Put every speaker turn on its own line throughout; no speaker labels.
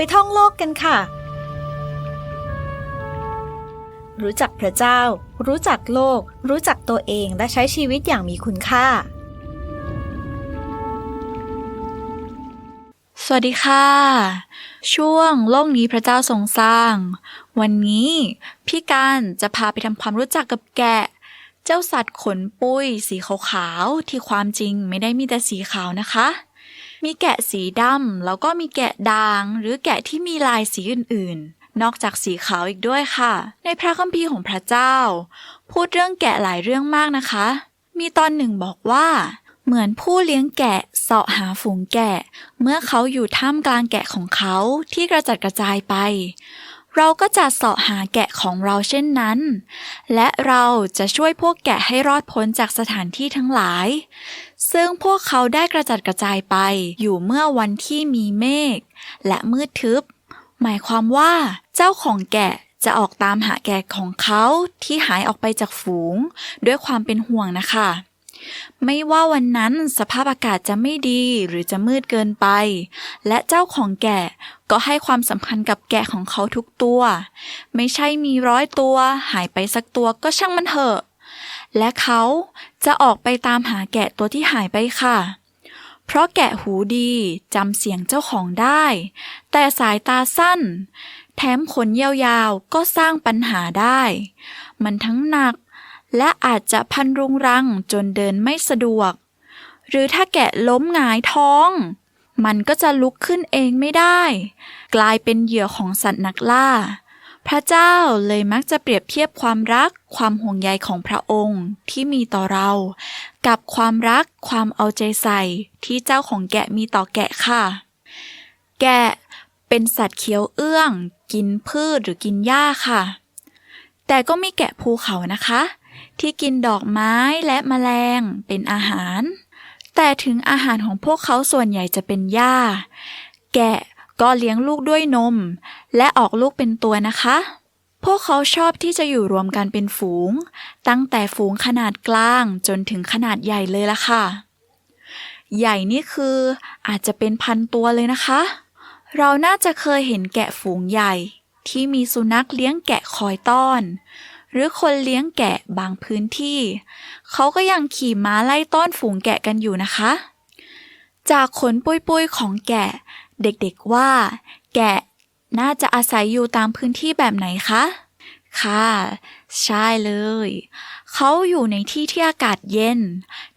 ไปท่องโลกกันค่ะ รู้จักพระเจ้า รู้จักโลก รู้จักตัวเองและใช้ชีวิตอย่างมีคุณค่า
สวัสดีค่ะ ช่วงโลกนี้พระเจ้าทรงสร้าง วันนี้พี่การจะพาไปทำความรู้จักกับแกะเจ้าสัตว์ขนปุ้ยสีขาวๆที่ความจริงไม่ได้มีแต่สีขาวนะคะ มีแกะสีดำแล้วก็มีแกะด่าง หรือแกะที่มีลายสีอื่นๆ นอกจากสีขาวอีกด้วยค่ะ ในพระคัมภีร์ของพระเจ้า พูดเรื่องแกะหลายเรื่องมากนะคะ มีตอนหนึ่งบอกว่า เหมือนผู้เลี้ยงแกะเสาะหาฝูงแกะ เมื่อเขาอยู่ท่ามกลางแกะของเขาที่กระจัดกระจายไป เราก็จะเสาะหาแกะของเราเช่นนั้น และเราจะช่วยพวกแกะให้รอดพ้นจากสถานที่ทั้งหลาย ซึ่งพวกเขาได้กระจัดกระจายไปอยู่เมื่อวันที่มีเมฆและมืดทึบ หมายความว่าเจ้าของแกะจะออกตามหาแกะของเขาที่หายออกไปจากฝูง ด้วยความเป็นห่วงนะคะ ไม่ว่าวันนั้นสภาพอากาศจะไม่ดีหรือจะมืดเกินไป และเจ้าของแกะก็ให้ความสำคัญกับแกะของเขาทุกตัว ไม่ใช่มีร้อยตัว หายไปสักตัวก็ช่างมันเถอะ และเขาจะออกไปตามหาแกะตัวที่หายไปค่ะ เพราะแกะหูดีจำเสียงเจ้าของได้ แต่สายตาสั้น แถมขนยาวๆก็สร้างปัญหาได้ มันทั้งหนัก และอาจจะพันรุงรังจนเดินไม่สะดวก หรือถ้าแกะล้มหงายท้อง มันก็จะลุกขึ้นเองไม่ได้ กลายเป็นเหยื่อของสัตว์นักล่า พระเจ้าเลยมักจะเปรียบเทียบความรัก ความห่วงใยของพระองค์ที่มีต่อเรา กับความรักความเอาใจใส่ที่เจ้าของแกะมีต่อแกะค่ะ แกะเป็นสัตว์เคี้ยวเอื้อง กินพืชหรือกินหญ้าค่ะ แต่ก็มีแกะภูเขานะคะ ที่กินดอกไม้และแมลงเป็นอาหาร แต่ถึงอาหารของพวกเขาส่วนใหญ่จะเป็นหญ้า แกะก็เลี้ยงลูกด้วยนม และออกลูกเป็นตัวนะคะ พวกเขาชอบที่จะอยู่รวมกันเป็นฝูง ตั้งแต่ฝูงขนาดกลางจนถึงขนาดใหญ่เลยล่ะค่ะ ใหญ่นี่คืออาจจะเป็นพันตัวเลยนะคะ เราน่าจะเคยเห็นแกะฝูงใหญ่ที่มีสุนัขเลี้ยงแกะคอยต้อน หรือคนเลี้ยงแกะบางพื้นที่ เขาก็ยังขี่ม้าไล่ต้อนฝูงแกะกันอยู่นะคะ จากขนปุยๆของแกะ เด็กๆว่า แกะน่าจะอาศัยอยู่ตามพื้นที่แบบไหนคะ ค่ะ ใช่เลย เขาอยู่ในที่ที่อากาศเย็น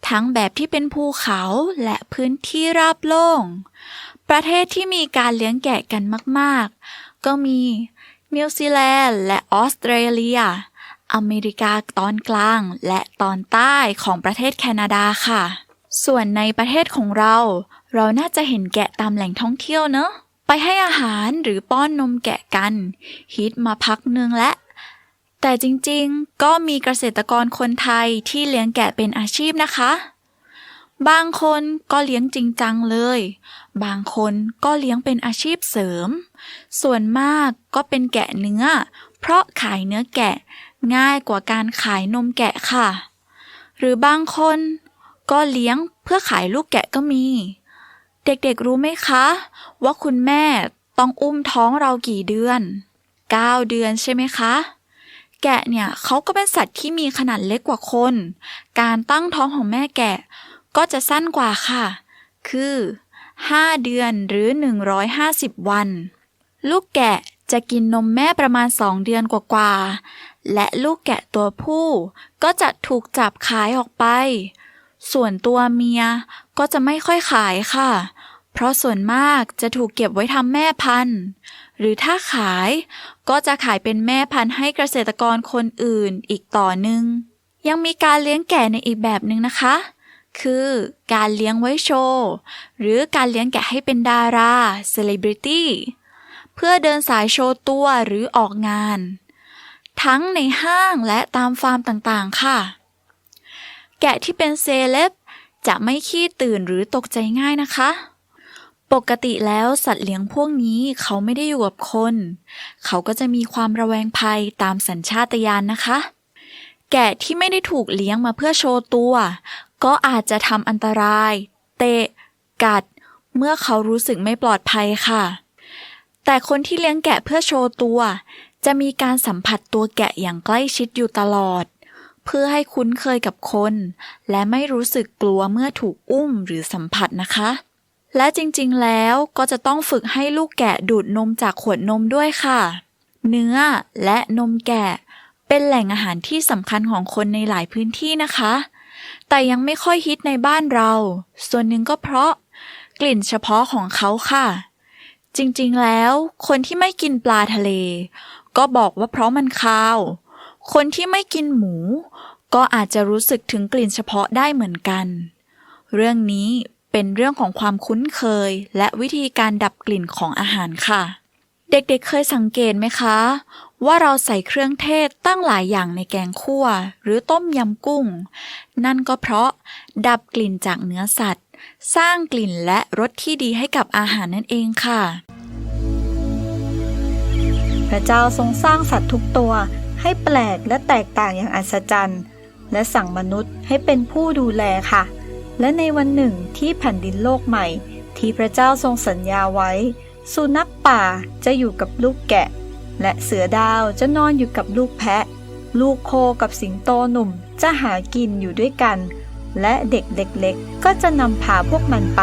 ทั้งแบบที่เป็นภูเขาและพื้นที่ราบโล่ง ประเทศที่มีการเลี้ยงแกะกันมาก ๆ ก็มีนิวซีแลนด์และออสเตรเลีย อเมริกาตอนกลางและตอนใต้ของประเทศแคนาดาค่ะ ส่วนในประเทศของเรา เราน่าจะเห็นแกะตามแหล่งท่องเที่ยวเนอะ ไปให้อาหารหรือป้อนนมแกะกัน ฮิตมาพักนึงและ แต่จริงๆ ก็มีเกษตรกรคนไทยที่เลี้ยงแกะเป็นอาชีพนะคะ บางคนก็เลี้ยงจริงจังเลย บางคนก็เลี้ยงเป็นอาชีพเสริม ส่วนมากก็เป็นแกะเนื้อ เพราะขายเนื้อแกะ ง่ายกว่าการขายนมแกะค่ะ หรือบางคนก็เลี้ยงเพื่อขายลูกแกะก็มี เด็กๆรู้ไหมคะ ว่าคุณแม่ต้องอุ้มท้องเรากี่เดือน 9 เดือนใช่ไหมคะ แกะเนี่ยเขาก็เป็นสัตว์ที่มีขนาดเล็กกว่าคน การตั้งท้องของแม่แกะ ก็จะสั้นกว่าค่ะ คือ 5 เดือนหรือ 150 วัน ลูกแกะ จะกินนมแม่ประมาณ 2 เดือนกว่าๆ และลูกแกะตัวผู้ ก็จะถูกจับขายออกไป ส่วนตัวเมียก็จะไม่ค่อยขายค่ะ เพราะส่วนมากจะถูกเก็บไว้ทำแม่พันธุ์ หรือถ้าขายก็จะขายเป็นแม่พันธุ์ให้เกษตรกรคนอื่นอีกต่อหนึ่งยังมีการเลี้ยงแกะในอีกแบบหนึ่งนะคะ คือการเลี้ยงไว้โชว์ หรือการเลี้ยงแกะให้เป็นดาราเซเลบริตี้ เพื่อเดินสายโชว์ตัวหรือออกงาน ทั้งในห้างและตามฟาร์มต่างๆ ค่ะ แกะที่เป็นเซเลบจะไม่ขี้ตื่นหรือตกใจง่ายนะคะ ปกติแล้วสัตว์เลี้ยงพวกนี้เขาไม่ได้อยู่กับคน เขาก็จะมีความระแวงภัยตามสัญชาตญาณนะคะ แกะที่ไม่ได้ถูกเลี้ยงมาเพื่อโชว์ตัว ก็อาจจะทำอันตราย เตะ กัด เมื่อเขารู้สึกไม่ปลอดภัยค่ะ แต่คนที่เลี้ยงแกะเพื่อโชว์ตัว จะมีการสัมผัสตัวแกะอย่างใกล้ชิดอยู่ตลอด เพื่อให้คุ้นเคยกับคน และไม่รู้สึกกลัวเมื่อถูกอุ้มหรือสัมผัสนะคะ และจริงๆแล้วก็จะต้องฝึกให้ลูกแกะดูดนมจากขวดนมด้วยค่ะ เนื้อและนมแกะ เป็นแหล่งอาหารที่สำคัญของคนในหลายพื้นที่นะคะ แต่ยังไม่ค่อยฮิตในบ้านเรา ส่วนหนึ่งก็เพราะ กลิ่นเฉพาะของเขาค่ะ จริงๆ แล้วคนที่ไม่กินปลาทะเล ก็บอกว่าเพราะมันคาว คนที่ไม่กินหมู ก็อาจจะรู้สึกถึงกลิ่นเฉพาะได้เหมือนกัน เรื่องนี้เป็นเรื่องของความคุ้นเคย และวิธีการดับกลิ่นของอาหารค่ะ เด็กๆเคยสังเกตไหมคะ ว่าเราใส่เครื่องเทศตั้งหลายอย่างในแกงคั่ว หรือต้มยำกุ้ง นั่นก็เพราะดับกลิ่นจากเนื้อสัตว์ สร้างกลิ่นและรสที่ดีให้กับอาหารนั่นเองค่ะ
พระเจ้าทรงสร้างสัตว์ทุกตัวให้แปลกและแตกต่างอย่างอัศจรรย์ และสั่งมนุษย์ให้เป็นผู้ดูแลค่ะ และในวันหนึ่งที่แผ่นดินโลกใหม่ ที่พระเจ้าทรงสัญญาไว้ สุนัขป่าจะอยู่กับลูกแกะ และเสือดาวจะนอนอยู่กับลูกแพะ ลูกโคกับสิงโตหนุ่มจะหากินอยู่ด้วยกัน และเด็กเล็กๆ ก็จะนำพาพวกมันไป